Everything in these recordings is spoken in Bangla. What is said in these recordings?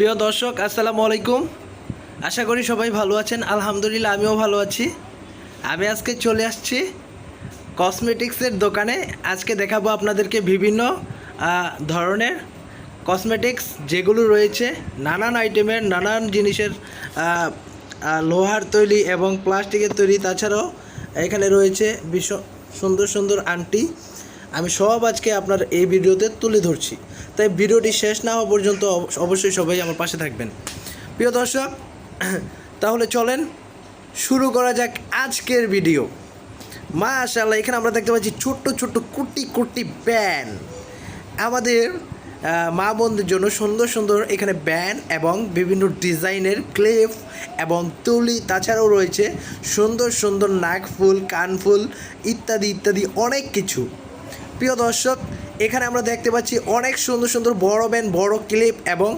প্রিয় দর্শক, আসসালামু আলাইকুম। আশা করি সবাই ভালো আছেন। আলহামদুলিল্লাহ, আমিও ভালো আছি। আমি আজকে চলে আসছি কসমেটিক্সের দোকানে। আজকে দেখাবো আপনাদেরকে বিভিন্ন ধরনের কসমেটিক্স যেগুলো রয়েছে। নানান আইটেমের, নানান জিনিসের লোহার তৈরি এবং প্লাস্টিকের তৈরি। তাছাড়াও এখানে রয়েছে বিশ্ব সুন্দর সুন্দর আন্টি আমি সব আজকে আপনার এই ভিডিওতে তুলে ধরছি। তাই ভিডিওটি শেষ না হওয়া পর্যন্ত অব- অবশ্যই সবাই আমার পাশে থাকবেন। প্রিয় দর্শক, তাহলে চলেন শুরু করা যাক আজকের ভিডিও। মা মাশাআল্লাহ, এখানে আমরা দেখতে পাচ্ছি ছোট্ট ছোট্ট, কুটি কুটি ব্যান। আমাদের মা বোনদের জন্য সুন্দর সুন্দর এখানে ব্যান এবং বিভিন্ন ডিজাইনের ক্লেফ এবং তুলি, তাছাড়াও রয়েছে সুন্দর সুন্দর নাক ফুল কান ফুল ইত্যাদি ইত্যাদি অনেক কিছু। প্রিয় দর্শক, এখানে আমরা দেখতে পাচ্ছি অনেক সুন্দর সুন্দর বড় ব্যান বড় ক্লিপ এবং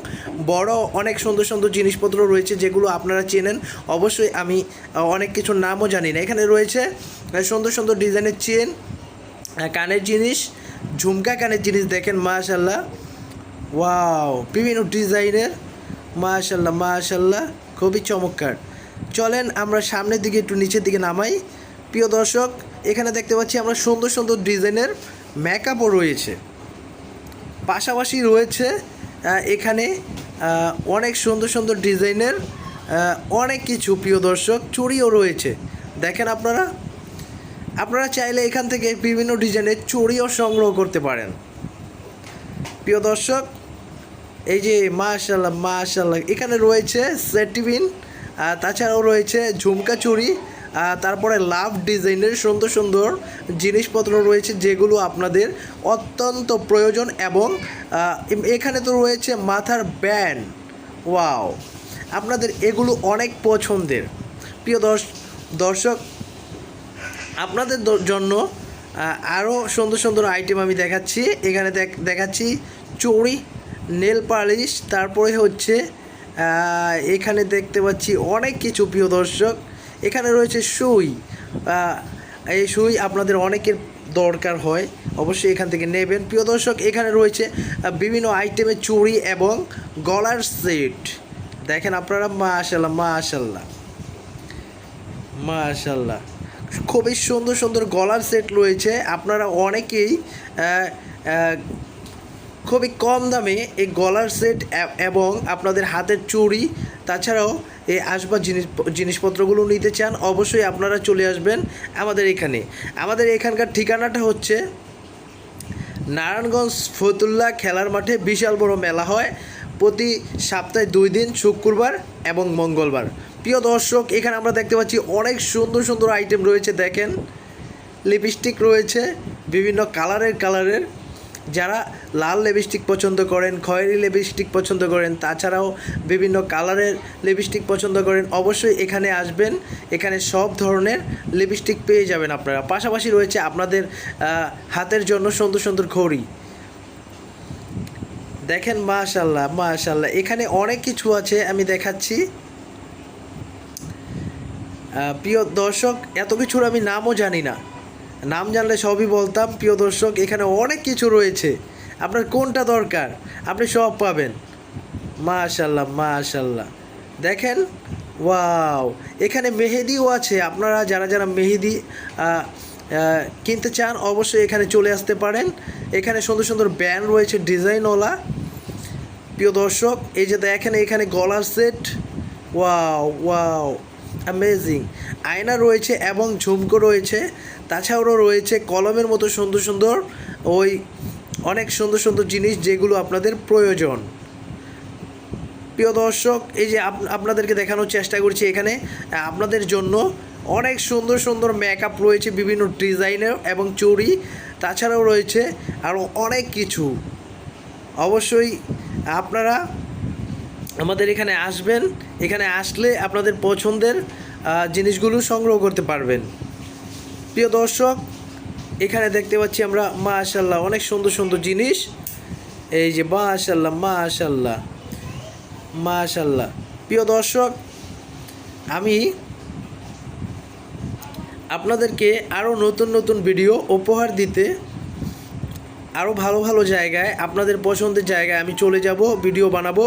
বড় অনেক সুন্দর সুন্দর জিনিসপত্র রয়েছে যেগুলো আপনারা চেনেন। অবশ্যই আমি অনেক কিছুর নামও জানি না। এখানে রয়েছে সুন্দর সুন্দর ডিজাইনের চেন কানের জিনিস, ঝুমকা কানের জিনিস দেখেন মাশাল্লাহ ওয়াও, বিভিন্ন ডিজাইনের মাশাল্লাহ মাশাল্লাহ খুবই চমৎকার। চলেন আমরা সামনের দিকে একটু নিচের দিকে নামাই। প্রিয় দর্শক, এখানে দেখতে পাচ্ছি আমরা সুন্দর সুন্দর ডিজাইনের মেকআপও রয়েছে। পাশাপাশি রয়েছে এখানে অনেক সুন্দর সুন্দর ডিজাইনের অনেক কিছু প্রিয় দর্শক, চুড়িও রয়েছে। দেখেন আপনারা? আপনারা চাইলে এখান থেকে বিভিন্ন ডিজাইনের চুড়িও সংগ্রহ করতে পারেন। প্রিয় দর্শক, এই যে মাশাল্লাহ মাশাল্লাহ, এখানে রয়েছে সেটিবিন তাছাড়াও রয়েছে ঝুমকা চুড়ি তারপরে লাভ ডিজাইনের সুন্দর সুন্দর জিনিসপত্র রয়েছে যেগুলো আপনাদের অত্যন্ত প্রয়োজন এবং এখানে তো রয়েছে মাথার ব্যান্ড। ওয়াও। আপনাদের এগুলো অনেক পছন্দের। প্রিয় দর্শ, দর্শক, আপনাদের জন্য আরও সুন্দর সুন্দর আইটেম আমি দেখাচ্ছি। এখানে দেখ- দেখাচ্ছি চড়ি, নেল পালিশ, তারপরে হচ্ছে এখানে দেখতে পাচ্ছি অনেক কিছু প্রিয় দর্শক। এখানে রয়েছে সুই। এই সুই আপনাদের অনেকের দরকার হয়, অবশ্যই এখান থেকে নেবেন। প্রিয় দর্শক, এখানে রয়েছে বিভিন্ন আইটেমের চুড়ি এবং গলার সেট। দেখেন আপনারা, মাশাল্লাহ মাশাল্লাহ। মাশাল্লাহ। খুবই সুন্দর সুন্দর গলার সেট রয়েছে। আপনারা অনেকেই খুবই কম দামে এই গলার সেট এবং আপনাদের হাতের চুড়ি তাছাড়াও এই আসবাব জিনিস, জিনিসপত্রগুলো নিতে চান, অবশ্যই আপনারা চলে আসবেন আমাদের এখানে। আমাদের এখানকার ঠিকানাটা হচ্ছে নারায়ণগঞ্জ ফতুল্লা খেলার মাঠে বিশাল বড় মেলা হয়। প্রতি সপ্তাহে দুই দিন, শুক্রবার এবং মঙ্গলবার। প্রিয় দর্শক, এখানে আমরা দেখতে পাচ্ছি অনেক সুন্দর সুন্দর আইটেম রয়েছে। দেখেন লিপস্টিক রয়েছে, বিভিন্ন কালারের কালারের যারা লাল লিপস্টিক পছন্দ করেন, খয়েরি লিপস্টিক পছন্দ করেন, তাছাড়াও বিভিন্ন কালারের লিপস্টিক পছন্দ করেন, অবশ্যই এখানে আসবেন। এখানে সব ধরনের লিপস্টিক পেয়ে যাবেন আপনারা। পাশাপাশি রয়েছে আপনাদের হাতের জন্য সুন্দর সুন্দর ঘড়ি। দেখেন মাশাল্লাহ মাশাল্লাহ এখানে অনেক কিছু আছে, আমি দেখাচ্ছি। প্রিয় দর্শক, এত কিছুর আমি নামও জানি না। নাম জানলে সবই বলতাম। প্রিয় দর্শক, এখানে অনেক কিছু রয়েছে। আপনার কোনটা দরকার? আপনি সব পাবেন। মাশাল্লাহ মাশাল্লাহ। দেখেন, ওয়াও! এখানে মেহেদিও আছে। আপনারা যারা যারা মেহেদি কিনতে চান, অবশ্যই এখানে চলে আসতে পারেন। এখানে সুন্দর সুন্দর ব্যান্ড রয়েছে, ডিজাইনওয়ালা। প্রিয় দর্শক, এই যে দেখেন, এখানে গলার সেট। Wow wow! অ্যামেজিং আয়না রয়েছে এবং ঝুমকো রয়েছে। তাছাড়াও রয়েছে কলমের মতো সুন্দর সুন্দর ওই অনেক সুন্দর সুন্দর জিনিস যেগুলো আপনাদের প্রয়োজন। প্রিয় দর্শক, এই যে আপ- আপনাদেরকে দেখানোর চেষ্টা করছি এখানে। আপনাদের জন্য অনেক সুন্দর সুন্দর মেকআপ রয়েছে বিভিন্ন ডিজাইনের এবং চুড়ি। তাছাড়াও রয়েছে আরও অনেক কিছু। অবশ্যই আপনারা আমাদের এখানে আসবেন, এখানে আসলে আপনাদের পছন্দের জিনিসগুলো সংগ্রহ করতে পারবেন। প্রিয় দর্শক, এখানে দেখতে পাচ্ছি আমরা মা মাশাল্লাহ অনেক সুন্দর সুন্দর জিনিস। এই যে মাশাল্লাহ মাশাল্লাহ মাশাল্লাহ প্রিয় দর্শক, আমি আপনাদেরকে আরও নতুন নতুন ভিডিও উপহার দিতে আরও ভালো ভালো জায়গায়, আপনাদের পছন্দের জায়গায় আমি চলে যাব, ভিডিও বানাবো।